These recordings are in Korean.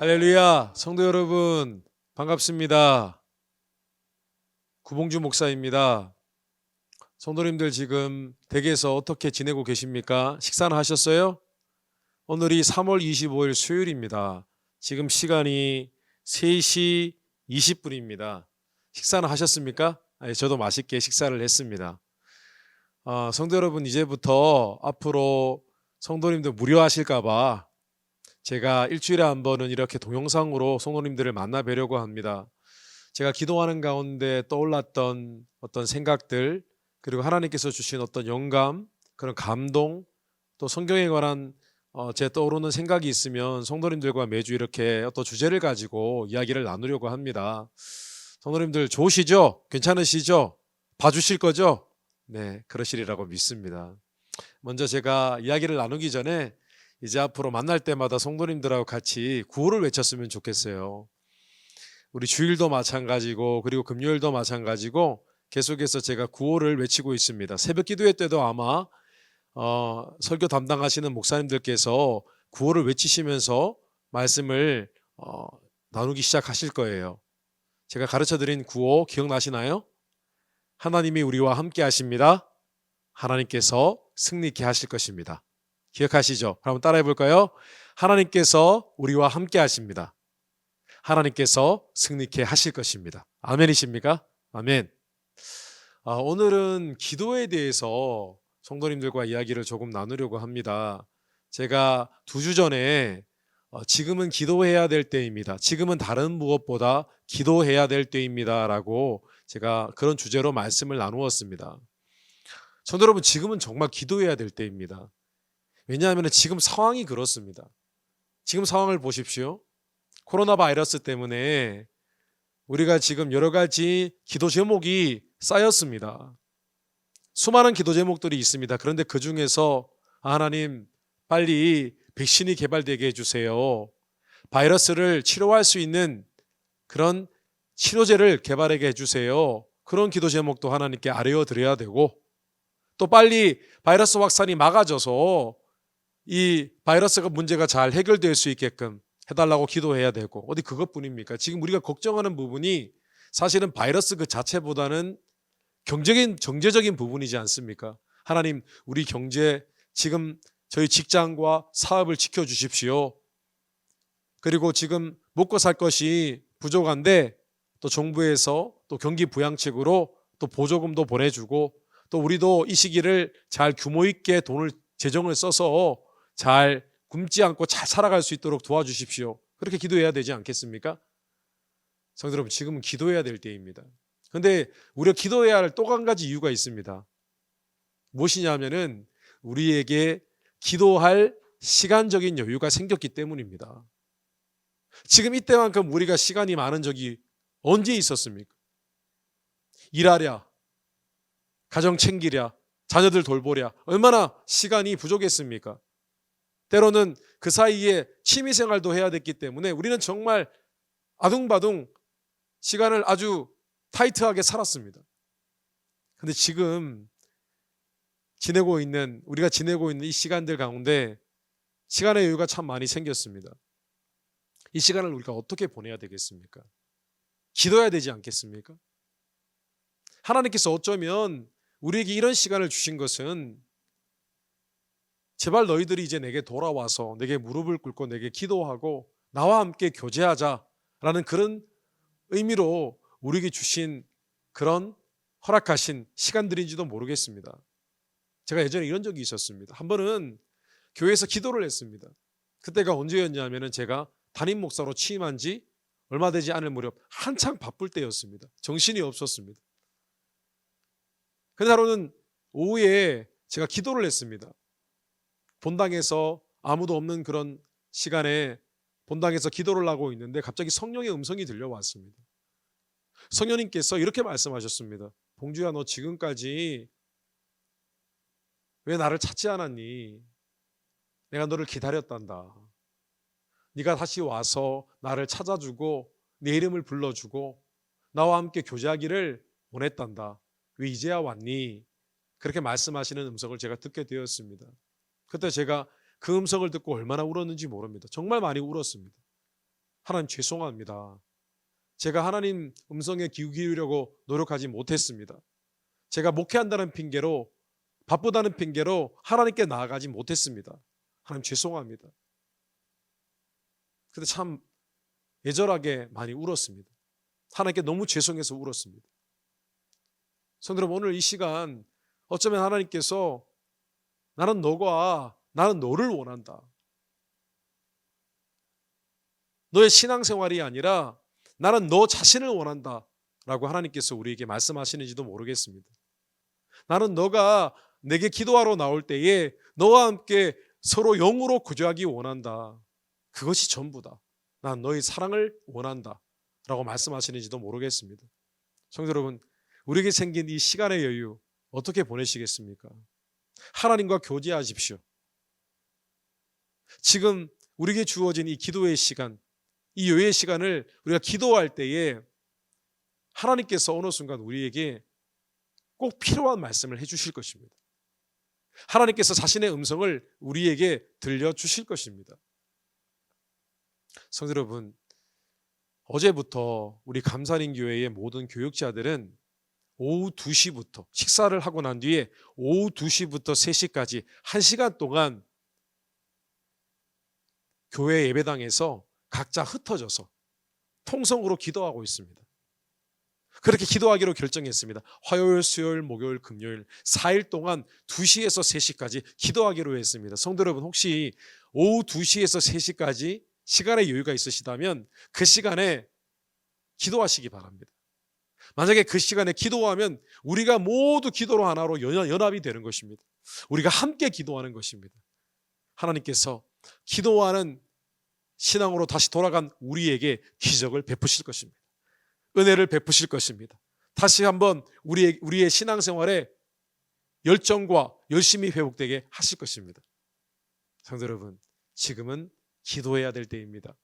할렐루야, 성도 여러분, 반갑습니다. 구봉주 목사입니다. 성도님들 지금 댁에서 어떻게 지내고 계십니까? 식사는 하셨어요? 오늘이 3월 25일 수요일입니다. 지금 시간이 3시 20분입니다. 식사는 하셨습니까? 아니, 저도 맛있게 식사를 했습니다. 아, 성도 여러분, 이제부터 앞으로 성도님들 무료하실까봐 제가 일주일에 한 번은 이렇게 동영상으로 성도님들을 만나 뵈려고 합니다. 제가 기도하는 가운데 떠올랐던 어떤 생각들, 그리고 하나님께서 주신 어떤 영감, 그런 감동, 또 성경에 관한 어, 제 떠오르는 생각이 있으면 성도님들과 매주 이렇게 어떤 주제를 가지고 이야기를 나누려고 합니다. 성도님들 좋으시죠? 괜찮으시죠? 봐주실 거죠? 네, 그러시리라고 믿습니다. 먼저 제가 이야기를 나누기 전에 이제 앞으로 만날 때마다 성도님들하고 같이 구호를 외쳤으면 좋겠어요. 우리 주일도 마찬가지고 그리고 금요일도 마찬가지고 계속해서 제가 구호를 외치고 있습니다. 새벽 기도회 때도 아마 어, 설교 담당하시는 목사님들께서 구호를 외치시면서 말씀을 어, 나누기 시작하실 거예요. 제가 가르쳐 드린 구호 기억나시나요? 하나님이 우리와 함께 하십니다. 하나님께서 승리케 하실 것입니다. 기억하시죠? 그럼 따라해 볼까요? 하나님께서 우리와 함께 하십니다. 하나님께서 승리케 하실 것입니다. 아멘이십니까? 아멘. 아, 오늘은 기도에 대해서 성도님들과 이야기를 조금 나누려고 합니다. 제가 두 주 전에 어, 지금은 기도해야 될 때입니다. 지금은 다른 무엇보다 기도해야 될 때입니다 라고 제가 그런 주제로 말씀을 나누었습니다. 성도 여러분, 지금은 정말 기도해야 될 때입니다. 왜냐하면 지금 상황이 그렇습니다. 지금 상황을 보십시오. 코로나 바이러스 때문에 우리가 지금 여러 가지 기도 제목이 쌓였습니다. 수많은 기도 제목들이 있습니다. 그런데 그 중에서 아, 하나님 빨리 백신이 개발되게 해주세요. 바이러스를 치료할 수 있는 그런 치료제를 개발하게 해주세요. 그런 기도 제목도 하나님께 아뢰어 드려야 되고 또 빨리 바이러스 확산이 막아져서 이 바이러스가 문제가 잘 해결될 수 있게끔 해달라고 기도해야 되고 어디 그것뿐입니까? 지금 우리가 걱정하는 부분이 사실은 바이러스 그 자체보다는 경제적인 경제적인 부분이지 않습니까? 하나님 우리 경제 지금 저희 직장과 사업을 지켜 주십시오. 그리고 지금 먹고 살 것이 부족한데 또 정부에서 또 경기 부양책으로 또 보조금도 보내주고 또 우리도 이 시기를 잘 규모 있게 돈을 재정을 써서 잘 굶지 않고 잘 살아갈 수 있도록 도와주십시오. 그렇게 기도해야 되지 않겠습니까? 성도 여러분, 지금은 기도해야 될 때입니다. 근데 우리가 기도해야 할 또 한 가지 이유가 있습니다. 무엇이냐 하면은 우리에게 기도할 시간적인 여유가 생겼기 때문입니다. 지금 이때만큼 우리가 시간이 많은 적이 언제 있었습니까? 일하랴, 가정 챙기랴, 자녀들 돌보랴, 얼마나 시간이 부족했습니까? 때로는 그 사이에 취미 생활도 해야 됐기 때문에 우리는 정말 아둥바둥 시간을 아주 타이트하게 살았습니다. 근데 지금 지내고 있는 우리가 지내고 있는 이 시간들 가운데 시간의 여유가 참 많이 생겼습니다. 이 시간을 우리가 어떻게 보내야 되겠습니까? 기도해야 되지 않겠습니까? 하나님께서 어쩌면 우리에게 이런 시간을 주신 것은 제발 너희들이 이제 내게 돌아와서 내게 무릎을 꿇고 내게 기도하고 나와 함께 교제하자라는 그런 의미로 우리에게 주신 그런 허락하신 시간들인지도 모르겠습니다. 제가 예전에 이런 적이 있었습니다. 한 번은 교회에서 기도를 했습니다. 그때가 언제였냐면은 제가 담임 목사로 취임한 지 얼마 되지 않을 무렵 한창 바쁠 때였습니다. 정신이 없었습니다. 그날 하루는 오후에 제가 기도를 했습니다. 본당에서 아무도 없는 그런 시간에 본당에서 기도를 하고 있는데 갑자기 성령의 음성이 들려왔습니다. 성령님께서 이렇게 말씀하셨습니다. 봉주야 너 지금까지 왜 나를 찾지 않았니? 내가 너를 기다렸단다. 네가 다시 와서 나를 찾아주고 내 이름을 불러주고 나와 함께 교제하기를 원했단다. 왜 이제야 왔니? 그렇게 말씀하시는 음성을 제가 듣게 되었습니다. 그때 제가 그 음성을 듣고 얼마나 울었는지 모릅니다. 정말 많이 울었습니다. 하나님 죄송합니다. 제가 하나님 음성에 귀 기울이려고 노력하지 못했습니다. 제가 목회한다는 핑계로 바쁘다는 핑계로 하나님께 나아가지 못했습니다. 하나님 죄송합니다. 근데 참 애절하게 많이 울었습니다. 하나님께 너무 죄송해서 울었습니다. 성도 여러분 오늘 이 시간 어쩌면 하나님께서 나는 너가 나는 너를 원한다. 너의 신앙생활이 아니라 나는 너 자신을 원한다. 라고 하나님께서 우리에게 말씀하시는지도 모르겠습니다. 나는 너가 내게 기도하러 나올 때에 너와 함께 서로 영으로 구조하기 원한다. 그것이 전부다. 난 너의 사랑을 원한다. 라고 말씀하시는지도 모르겠습니다. 성도 여러분, 우리에게 생긴 이 시간의 여유 어떻게 보내시겠습니까? 하나님과 교제하십시오. 지금 우리에게 주어진 이 기도의 시간, 이 여유의 시간을 우리가 기도할 때에 하나님께서 어느 순간 우리에게 꼭 필요한 말씀을 해주실 것입니다. 하나님께서 자신의 음성을 우리에게 들려주실 것입니다. 성도 여러분, 어제부터 우리 감사린 교회의 모든 교육자들은 오후 2시부터 식사를 하고 난 뒤에 오후 2시부터 3시까지 1시간 동안 교회 예배당에서 각자 흩어져서 통성으로 기도하고 있습니다. 그렇게 기도하기로 결정했습니다. 화요일, 수요일, 목요일, 금요일 4일 동안 2시에서 3시까지 기도하기로 했습니다. 성도 여러분 혹시 오후 2시에서 3시까지 시간의 여유가 있으시다면 그 시간에 기도하시기 바랍니다. 만약에 그 시간에 기도하면 우리가 모두 기도로 하나로 연합이 되는 것입니다. 우리가 함께 기도하는 것입니다. 하나님께서 기도하는 신앙으로 다시 돌아간 우리에게 기적을 베푸실 것입니다. 은혜를 베푸실 것입니다. 다시 한번 우리의, 우리의 신앙생활에 열정과 열심히 회복되게 하실 것입니다. 성도 여러분, 지금은 기도해야 될 때입니다.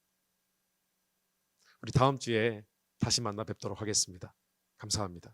우리 다음 주에 다시 만나 뵙도록 하겠습니다. 감사합니다.